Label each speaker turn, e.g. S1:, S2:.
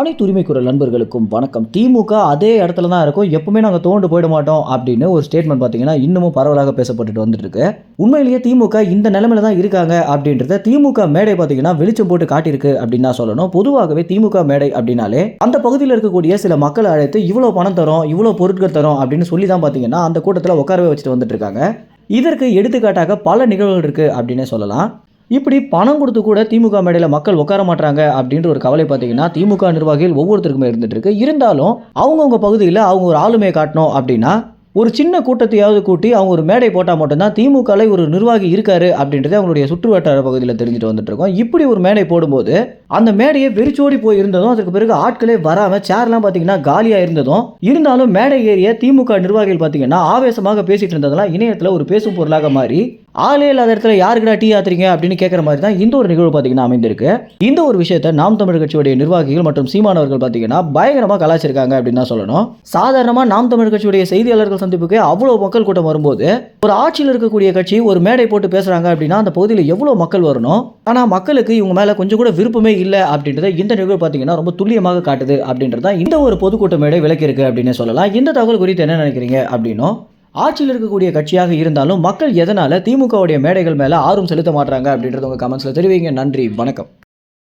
S1: அனைத்து உரிமை குரல் நண்பர்களுக்கும் வணக்கம். திமுக அதே இடத்துல தான் இருக்கும். எப்பவுமே நாங்கள் தோண்டு போயிட மாட்டோம் அப்படின்னு ஒரு ஸ்டேட்மெண்ட் பார்த்தீங்கன்னா இன்னமும் பரவலாக பேசப்பட்டுட்டு வந்துட்டு இருக்கு உண்மையிலேயே திமுக இந்த நிலைமையில தான் இருக்காங்க அப்படின்றத திமுக மேடை பார்த்தீங்கன்னா வெளிச்சம் போட்டு காட்டியிருக்கு அப்படின்னு தான் சொல்லணும். பொதுவாகவே திமுக மேடை அப்படின்னாலே அந்த பகுதியில் இருக்கக்கூடிய சில மக்களை அழைத்து இவ்வளோ பணம் தரோம் இவ்வளோ பொருட்கள் தரோம் அப்படின்னு சொல்லி தான் பார்த்தீங்கன்னா அந்த கூட்டத்தில் உட்காரவே வச்சுட்டு வந்துட்டு இருக்காங்க. இதற்கு எடுத்துக்காட்டாக பல நிகழ்வுகள் இருக்கு அப்படின்னே சொல்லலாம். இப்படி பணம் கொடுத்து கூட திமுக மேடையில் மக்கள் உட்கார மாட்டாங்க அப்படின்ற ஒரு கவலை பார்த்தீங்கன்னா திமுக நிர்வாகிகள் ஒவ்வொருத்தருக்குமே இருந்துட்டு இருக்கு. இருந்தாலும் அவங்கவுங்க பகுதியில் அவங்க ஒரு ஆளுமையை காட்டணும் அப்படின்னா ஒரு சின்ன கூட்டத்தையாவது கூட்டி அவங்க ஒரு மேடை போட்டால் மட்டும்தான் திமுகவில் ஒரு நிர்வாகி இருக்காரு அப்படின்றது அவங்களுடைய சுற்றுவட்டார பகுதியில் தெரிஞ்சுட்டு வந்துட்டு இருக்கோம். இப்படி ஒரு மேடை போடும்போது அந்த மேடையை வெறிச்சோடி போய் இருந்ததும் அதுக்கு பிறகு ஆட்களே வராமல் சேர்லாம் பார்த்தீங்கன்னா காலியாக இருந்ததும் இருந்தாலும் மேடை ஏறிய திமுக நிர்வாகிகள் பார்த்தீங்கன்னா ஆவேசமாக பேசிட்டு இருந்ததெல்லாம் இணையத்தில் ஒரு பேசும் பொருளாக மாறி ஆளே இல்லாத இடத்துல யாருக்குடா டீ ஆத்துறீங்க அப்படின்னு கேட்குற மாதிரி தான் இந்த ஒரு நிகழ்வு பார்த்தீங்கன்னா அமைந்திருக்கு. இந்த ஒரு விஷயத்தை நாம் தமிழ் கட்சியுடைய நிர்வாகிகள் மற்றும் சீமானவர்கள் பார்த்தீங்கன்னா பயங்கரமாக கலாச்சிருக்காங்க அப்படின்னு தான் சொல்லணும். சாதாரணமாக நாம் தமிழ் கட்சியுடைய செய்தியாளர்கள் சந்திப்புக்கு அவ்வளோ மக்கள் கூட்டம் வரும்போது ஒரு ஆட்சியில் இருக்கக்கூடிய கட்சி ஒரு மேடை போட்டு பேசுகிறாங்க அப்படின்னா அந்த பகுதியில் எவ்வளோ மக்கள் வரணும்? ஆனால் மக்களுக்கு இவங்க மேலே கொஞ்சம் கூட விருப்பமே இல்லை அப்படின்றத இந்த நிகழ்வு பார்த்தீங்கன்னா ரொம்ப துல்லியமாக காட்டுது அப்படின்றது தான் இந்த ஒரு பொதுக்கூட்ட மேடை விளக்கியிருக்கு அப்படின்னு சொல்லலாம். இந்த தகவல் குறித்து என்ன நினைக்கிறீங்க அப்படின்னும் ஆட்சியில் இருக்கக்கூடிய கட்சியாக இருந்தாலும் மக்கள் எதனால் திமுகவுடைய மேடைகள் மேலே ஆர்வம் செலுத்த மாட்டாங்க அப்படின்றத உங்கள் கமெண்ட்ஸில் தெரிவிங்க. நன்றி வணக்கம்.